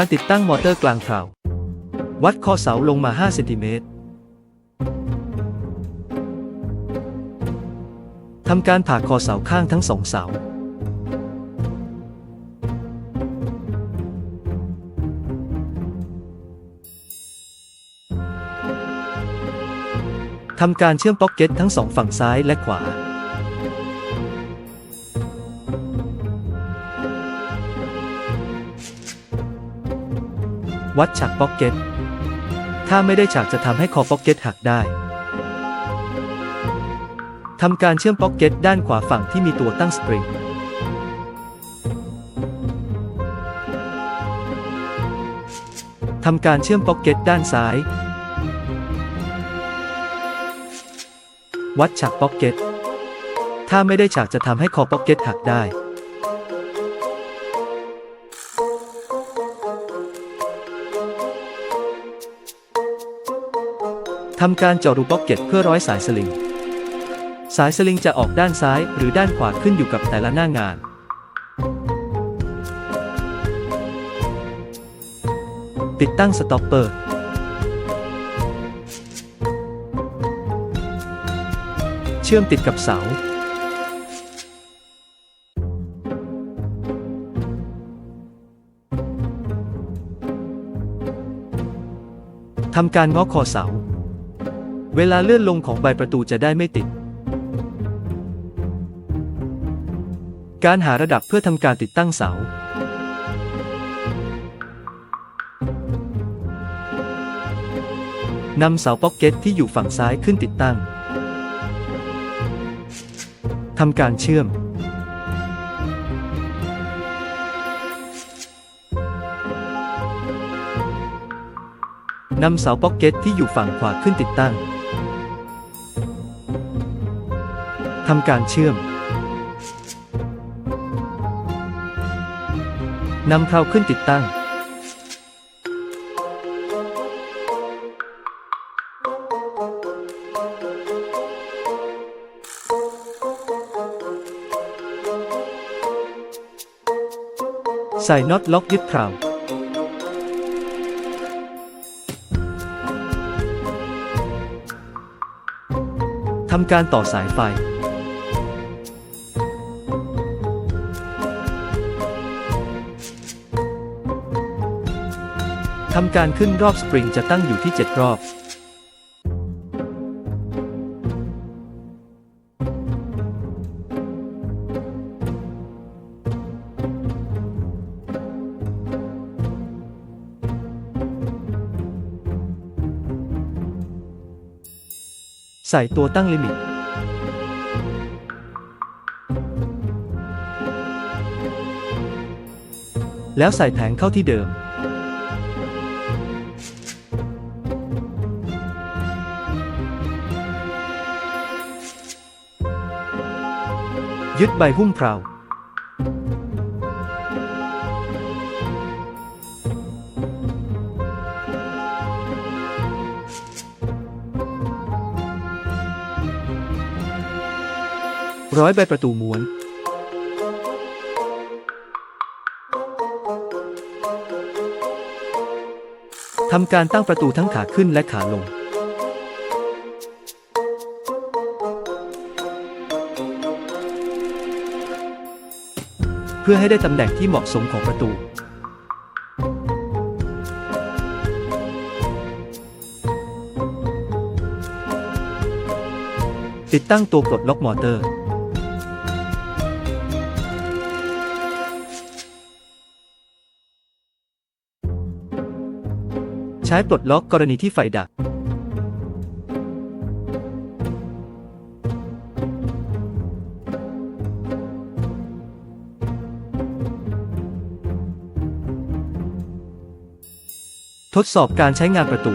การติดตั้งมอเตอร์กลางเพลาวัดคอเสาลงมา 5 เซนติเมตรทำการผ่าคอเสาข้างทั้งสองเสา ทำการเชื่อมป็อกเก็ตทั้งสองฝั่งซ้ายและขวา วัดฉากป็อกเก็ต ถ้าไม่ได้ฉากจะทำให้คอป็อกเก็ตหักได้ทำการเชื่อมป็อกเก็ตด้านขวาฝั่งที่มีตัวตั้งสปริง ทำการเชื่อมป็อกเก็ตด้านซ้าย วัดฉากป็อกเก็ต ถ้าไม่ได้ฉากจะทำให้คอป็อกเก็ตหักได้ ทำการเจาะรูป็อกเก็ตเพื่อร้อยสายสลิง สายสลิงจะออกด้านซ้ายหรือด้านขวาขึ้นอยู่กับแต่ละหน้างาน ติดตั้งสต็อปเปอร์ เชื่อมติดกับเสา ทำการง้อคอเสา เวลาเลื่อนลงของใบประตูจะได้ไม่ติด การหาระดับเพื่อทำการติดตั้งเสา นำเสาป็อกเก็ตที่อยู่ฝั่งซ้ายขึ้นติดตั้ง ทำการเชื่อม นำเสาป็อกเก็ตที่อยู่ฝั่งขวาขึ้นติดตั้ง ทำการเชื่อมนำเพลาขึ้นติดตั้ง ใส่น็อตล็อกยึดเพลาทำการต่อสายไฟ ทำการขึ้นรอบสปริงจะตั้งอยู่ที่ 7 รอบใส่ตัวตั้งลิมิต แล้วใส่แผงเข้าที่เดิม ยึดใบหุ้มเพลาร้อยใบประตูม้วน ทำการตั้งประตูทั้งขาขึ้นและขาลง พื่อให้ได้ตำแหน่งที่เหมาะสมของประตู ติดตั้งตัวปลดล็อกมอเตอร์ ใช้ปลดล็อกกรณีที่ไฟดับ ทดสอบการใช้งานประตู